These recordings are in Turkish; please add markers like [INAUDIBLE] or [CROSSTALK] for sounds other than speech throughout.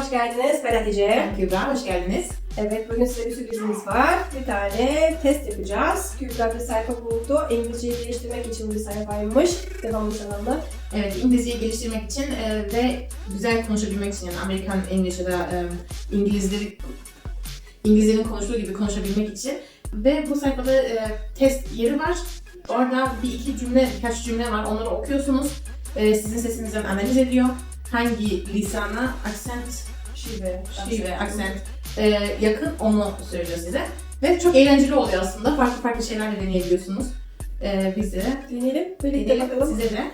hoş geldiniz. Ben Hatice. Ben Kübra, hoş geldiniz. Evet, bugün size bir sürprizimiz var. Bir tane test yapacağız. Kübra bir sayfa buldu. İngilizceyi geliştirmek için bir sayfaymış. Devamlı sanalım. Evet, İngilizceyi geliştirmek için e, ve güzel konuşabilmek için yani Amerikan İngiliz ya da e, İngilizleri İngilizlerin konuştuğu gibi konuşabilmek için ve bu sayfada e, test yeri var. Orada bir iki cümle, birkaç cümle var. Onları okuyorsunuz. E, sizin sesinizden analiz ediyor. Hangi lisana, aksent, Şive. şive, aksent e, yakın onu söylüyor size. Ve çok eğlenceli oluyor aslında. Farklı farklı şeyler de deneyebiliyorsunuz. E, bizi Deneyelim. Birlikte deneyelim. bakalım. Size de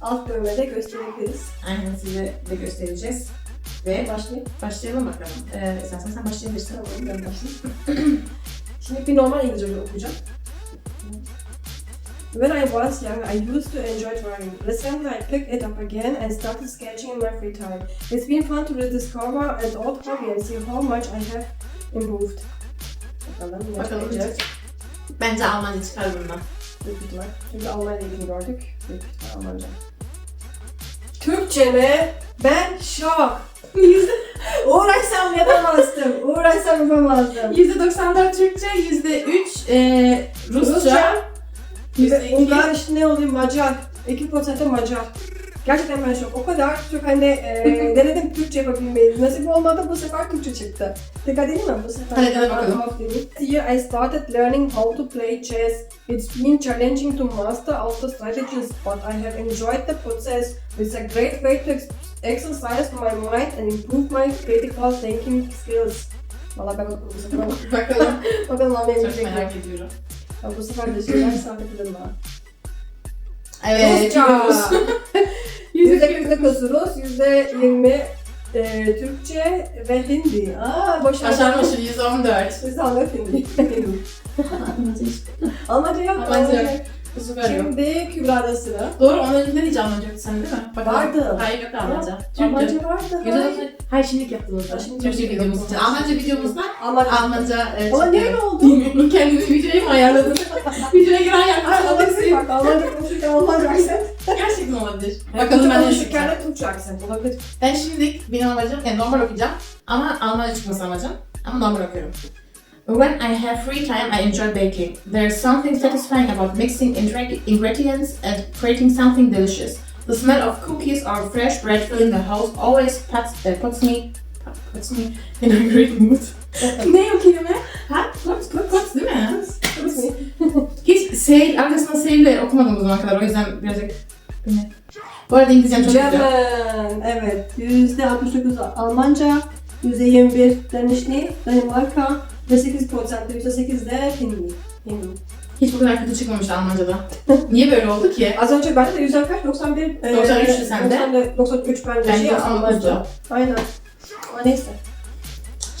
Alt bölümde gösterebiliriz. Aynen size de göstereceğiz. Ve Başlayayım. başlayalım bakalım. Ee, esasen sen başlayabilirsin. Tamam, ben başlayayım. [CLEARS THROAT] Şimdi bir normal İngilizce okuyacağım. When I was young, I used to enjoy drawing. Recently, I picked it up again and started sketching in my free time. It's been fun to rediscover an old hobby and see how much I have improved. Bakalım ne Bakalım. yapacağız. Bence Almanca çıkar bundan. Büyük ihtimal. Çünkü Almanya ilgini gördük. Büyük ihtimal Almanca. Türkçe mi? Ben şok. [LAUGHS] Uğraşsam yapamazdım. Uğraşsam yapamazdım. %94 Türkçe, %3 e, Rusça, Rusça. %2 Ungar işte ne oluyor? Macar. 2% Macar. Gerçekten ben şok. O kadar çok hani e, [LAUGHS] denedim Türkçe yapabilmeyi. Nasip olmadı bu sefer Türkçe çıktı. Tekrar deneyim mi bu sefer? Hadi dene bakalım. I started learning how to play chess. It's been challenging to master all the strategies, but I have enjoyed the process. It's a great way to ex- exercise my mind and improve my critical thinking skills. Valla ben bu sefer Bakalım. [LAUGHS] bakalım benim Çok merak ediyorum. Bu sefer de şeyler sabitledim ha. Evet, Rusça. [LAUGHS] Rus. Yüzde kırk Rus, yüzde yirmi e, Türkçe ve Hindi. Aa, boş. Başarmışım %14. Biz anlat Hindi. [LAUGHS] Almanca yok. Almanca yok. Sefer yok. Şimdi Kübra'da sıra. Doğru, ondan önce hiç Almanca yoktu sende değil mi? Bakalım. Vardı. Hayır yok Almanca. Türkçe. Almanca vardı. Güzel hayır. olsun. Hayır şimdilik yaptığımızda. Ha, şimdi Türkçe videomuz için. Almanca videomuzda Almanca. Almanca e, çıktı. niye öyle oldu? Bilmiyorum. Kendini videoya mı ayarladın? [LAUGHS] Videoya giren Ay, yapmış olabilir bak. Almanca konuşurken Almanca aksent. Gerçekten olabilir. Bakalım ben de konuşurken de Türkçe aksent olabilir. Ben şimdilik benim amacım, yani normal okuyacağım ama Almanca çıkması amacım. Ama normal okuyorum. When I have free time, I enjoy baking. There's something satisfying about mixing ingre- ingredients and creating something delicious. The smell of cookies or fresh bread filling the house always puts, uh, puts me puts me in a great mood. ne o kelime? Ha? Puts, puts, puts değil mi? Hiç seyir, arkasında seyirle okumadım bu zamana kadar. O yüzden birazcık... Bu arada İngilizcem çok güzel. German. Evet. Yüzde 69 Almanca. Yüzde 21 Danişli, Danimarka ve 8 prosentli yüzde 8 de Hindi. Hindi. Hiç bu kadar kötü çıkmamıştı Almanca'da. Niye böyle oldu ki? Az önce bende de yüzde kaç? 91. e, 93'tü sende. 90, 93 bence Ben şey 99'du. Almanca. Aynen. Ama neyse.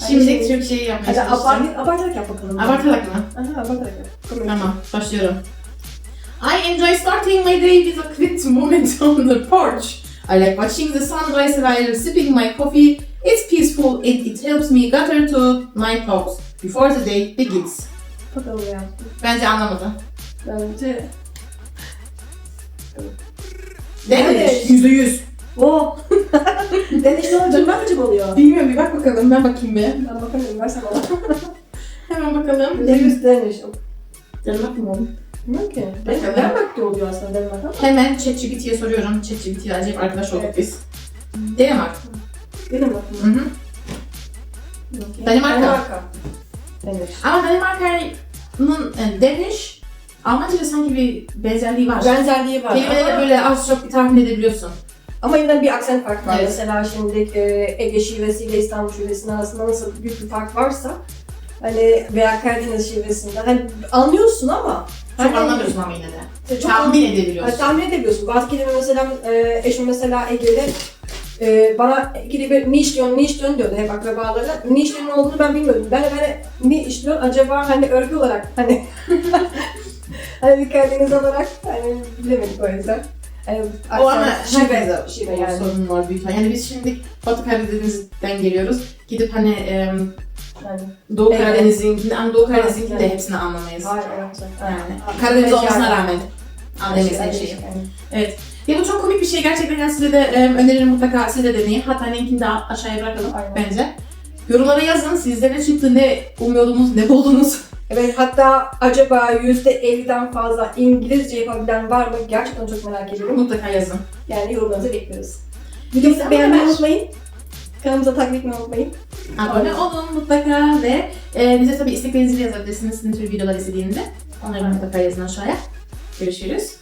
Şimdi Hadi. Türkçeyi yapmaya Hadi çalışacağım. abart, abartarak yap bakalım. Abartarak mı? Aha abartarak yap. Tamam, başlıyorum. I enjoy starting my day with a quick moment on the porch. I like watching the sunrise while sipping my coffee. It's peaceful, it, it helps me gather to my thoughts before the day begins. Bakalım ya. Bence anlamadı. Bence... Evet. Yüzde yüz. [LAUGHS] O. Deniş ne olacak? Ben mi oluyor? Bilmiyorum bir bak bakalım, ben bakayım bir. Ben bakamıyorum. Versene [LAUGHS] bana. Hemen bakalım. Yüzde yüz. Denemek mi oldu? Bilmiyorum ki. Bakalım. Denmark de oluyor aslında Denmark ama. Hemen ChatGPT'ye soruyorum. ChatGPT ile acayip arkadaş olduk Evet. biz. Danimark. Denmark Hı mı? Danimarka. Danimarka. Deniş. Ama Danimarka'nın e, Danish, Almanca'da sanki bir benzerliği var. Benzerliği var. Kelimeleri ama, böyle az çok tahmin edebiliyorsun. ama yine bir aksan farkı var. Evet. Mesela şimdi e, Ege şivesiyle İstanbul şivesinin arasında nasıl büyük bir fark varsa hani veya Karadeniz şivesinde hani anlıyorsun ama Çok hani, anlamıyorsun ama yine de. Çok Tahmin Hani edebiliyorsun. tahmin edebiliyorsun. Bazı kelime mesela e, eşim mesela Ege'de e, bana bir ne işliyorsun, ne işliyorsun diyordu hep akrabalarına. Ne işliyorsun olduğunu ben bilmiyordum. Ben de hani ne işliyorsun acaba hani örgü olarak hani [LAUGHS] hani Karadeniz olarak hani bilemedik o yüzden. Hani, O ama şive, şive yani. sorun var büyük. Yani biz şimdi Batı Karadeniz'den geliyoruz. Gidip hani e, yani. Doğu Evet. Karadeniz'inkini, ama Doğu Karadeniz'inkini de hepsini anlamayız. Hayır, evet. Yani Karadeniz olmasına rağmen anlayamayız her şeyi. Yani. Evet. Ya bu çok komik bir şey gerçekten yani size de e, öneririm mutlaka siz de deneyin. Hatta linkini de aşağıya bırakalım Aynen. bence. Yorumlara yazın sizde ne çıktı, ne umuyordunuz, ne buldunuz. Evet hatta acaba %50'den fazla İngilizce yapabilen var mı? Gerçekten çok merak ediyorum. mutlaka yazın. Yani yorumlarınızı bekliyoruz. Videomuzu beğenmeyi unutmayın. Kanalımıza takip etmeyi unutmayın. Abone olun mutlaka ve e, bize tabii isteklerinizi de yazabilirsiniz ne tür videolar istediğinizi. Onları mutlaka yazın aşağıya. Görüşürüz.